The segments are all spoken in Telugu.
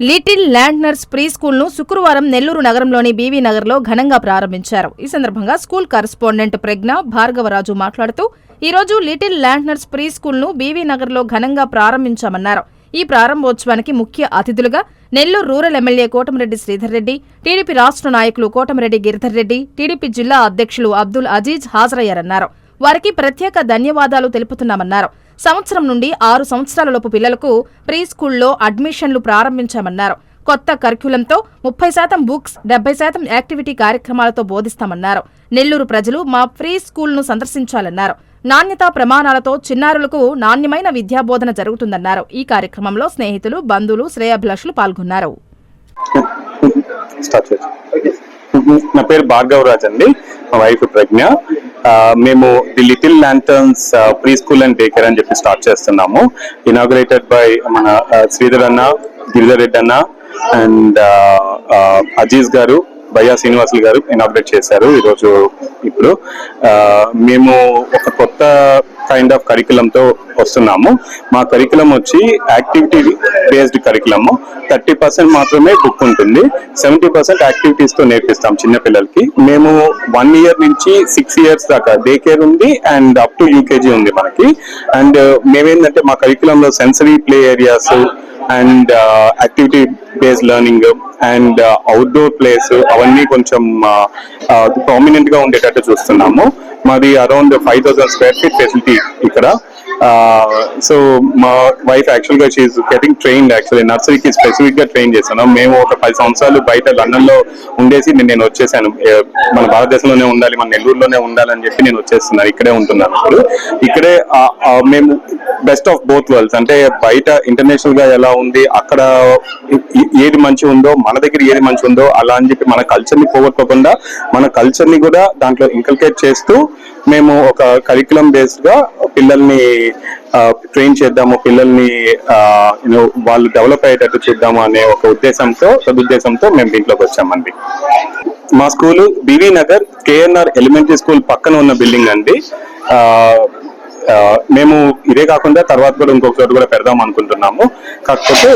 లిటిల్ ల్యాండ్నర్స్ ప్రీ స్కూల్ను శుక్రవారం నెల్లూరు నగరంలోని బీవీ నగర్లో ఘనంగా ప్రారంభించారు. ఈ సందర్భంగా స్కూల్ కరస్పాండెంట్ ప్రజ్ఞ భార్గవరాజు మాట్లాడుతూ ఈరోజు లిటిల్ ల్యాండ్నర్స్ ప్రీ స్కూల్ను బీవీ నగర్లో ఘనంగా ప్రారంభించామన్నారు. ఈ ప్రారంభోత్సవానికి ముఖ్య అతిథులుగా Nellore rural MLA Kotamreddy Sridhar Reddy TDP రాష్ట్ర నాయకులు కోటమిరెడ్డి గిరిధర్ రెడ్డి టీడీపీ జిల్లా అధ్యక్షులు అబ్దుల్ అజీజ్ హాజరయ్యారన్నారు. వారికి ప్రత్యేక ధన్యవాదాలు తెలుపుతున్నామన్నారు. సంవత్సరం నుండి ఆరు సంవత్సరాలలోపు పిల్లలకు ప్రీ స్కూల్లో అడ్మిషన్లు ప్రారంభించామన్నారు. కొత్త కర్క్యులంతో ముప్పై శాతం బుక్స్ డెబ్బై శాతం యాక్టివిటీ కార్యక్రమాలతో బోధిస్తామన్నారు. నెల్లూరు ప్రజలు మా ప్రీ స్కూల్ను సందర్శించాలన్నారు. నాణ్యతా ప్రమాణాలతో చిన్నారులకు నాణ్యమైన విద్యాబోధన జరుగుతుందన్నారు. ఈ కార్యక్రమంలో స్నేహితులు బంధువులు శ్రేయాభిలాషులు పాల్గొన్నారు. నా పేరు భార్గవరాజ్ అండి. మా వైఫ్ ప్రజ్ఞ. మేము the little lanterns pre school and day care అని చెప్పి స్టార్ట్ చేస్తున్నాము. ఇనాగ్రేటెడ్ బై మన శ్రీధర్ అన్న గిరిధర్ రెడ్డి అన్న అండ్ అజీజ్ గారు భయ్యా శ్రీనివాసులు గారు ఇనాగ్రేట్ చేశారు ఈరోజు ఇప్పుడు. మేము ఒక కొత్త కైండ్ ఆఫ్ కరికులంతో వస్తున్నాము. మా కరికులం వచ్చి activity based curriculum thirty percent మాత్రమే బుక్ ఉంటుంది. సెవెంటీ పర్సెంట్ యాక్టివిటీస్తో నేర్పిస్తాం చిన్నపిల్లలకి. మేము వన్ ఇయర్ నుంచి సిక్స్ ఇయర్స్ దాకా డే కేర్ ఉంది అండ్ అప్ టు యూకేజీ ఉంది మనకి. అండ్ మేమేంటంటే మా కరికులంలో sensory play areas and activity based learning and outdoor plays అవన్నీ కొంచెం uh, uh, ప్రామినెంట్గా ఉండేటట్టు చూస్తున్నాము. మాది around five thousand square feet facility ఇక్కడ. సో మా వైఫ్ యాక్చువల్గా షీఈ్ గెటింగ్ ట్రైన్డ్ యాక్చువల్లీ నర్సరీకి స్పెసిఫిక్గా ట్రైన్ చేశాను. మేము ఒక పది సంవత్సరాలు బయట లండన్లో ఉండేసి నేను నేను వచ్చేసాను. మన భారతదేశంలోనే ఉండాలి మన నెల్లూరులోనే ఉండాలని చెప్పి నేను వచ్చేస్తున్నాను. ఇక్కడే ఉంటున్నాను ఇప్పుడు. ఇక్కడే మేము బెస్ట్ ఆఫ్ బోత్ వరల్డ్స్ అంటే బయట ఇంటర్నేషనల్గా ఎలా ఉంది అక్కడ ఏది మంచి ఉందో మన దగ్గర ఏది మంచి ఉందో అలా అని చెప్పి మన కల్చర్ని పోగొట్టుకోకుండా మన కల్చర్ని కూడా దాంట్లో ఇంకల్కేట్ చేస్తూ మేము ఒక కరికులం బేస్డ్గా పిల్లల్ని ట్రైన్ చేద్దాము పిల్లల్ని వాళ్ళు డెవలప్ అయ్యేటట్టు చూద్దాము అనే ఒక ఉద్దేశంతో సదుద్దేశంతో మేము దీంట్లోకి వచ్చామండి. మా school BV Nagar KNR elementary school పక్కన ఉన్న బిల్డింగ్ అండి. మేము ఇదే కాకుండా తర్వాత కూడా ఇంకొక కూడా పెడదాం అనుకుంటున్నాము. కాకపోతే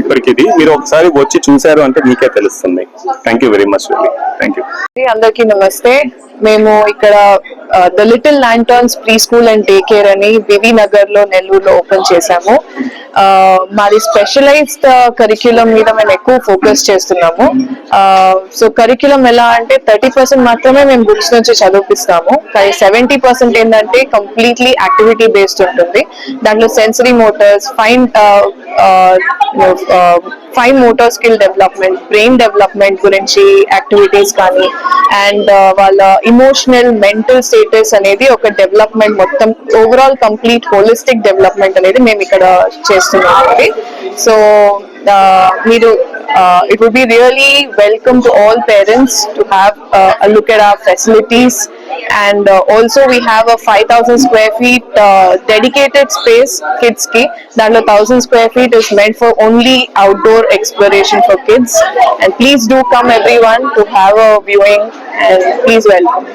ఇప్పటికి ఇది. మీరు ఒకసారి వచ్చి చూశారు అంటే మీకే తెలుస్తుంది. Thank you very much thank you అందరికి నమస్తే. మేము ఇక్కడ the little lanterns pre school and day care అని బివి నగర్లో నెల్లూరులో ఓపెన్ చేశాము. మాది స్పెషలైజ్డ్ కరిక్యులం మీద మేము ఎక్కువ ఫోకస్ చేస్తున్నాము. సో కరిక్యులం ఎలా అంటే థర్టీ పర్సెంట్ మాత్రమే మేము బుక్స్ నుంచి చదివిపిస్తాము. కానీ సెవెంటీ పర్సెంట్ ఏంటంటే కంప్లీట్లీ యాక్టివిటీ బేస్డ్ ఉంటుంది. దాంట్లో sensory motors fine fine motor skill development brain development గురించి యాక్టివిటీస్ కానీ అండ్ వాళ్ళ ఇమోషనల్ మెంటల్ స్టేటస్ అనేది ఒక డెవలప్మెంట్ మొత్తం ఓవరాల్ కంప్లీట్ హోలిస్టిక్ డెవలప్మెంట్ అనేది మేము ఇక్కడ చేస్తున్నాం అండి. సో మీరు it would be really welcome to all parents to have look at our facilities and uh, also we have a 5000 square feet uh, dedicated space kids ki. That 1000 square feet is meant for only outdoor exploration for kids. And please do come everyone to have a viewing and please welcome.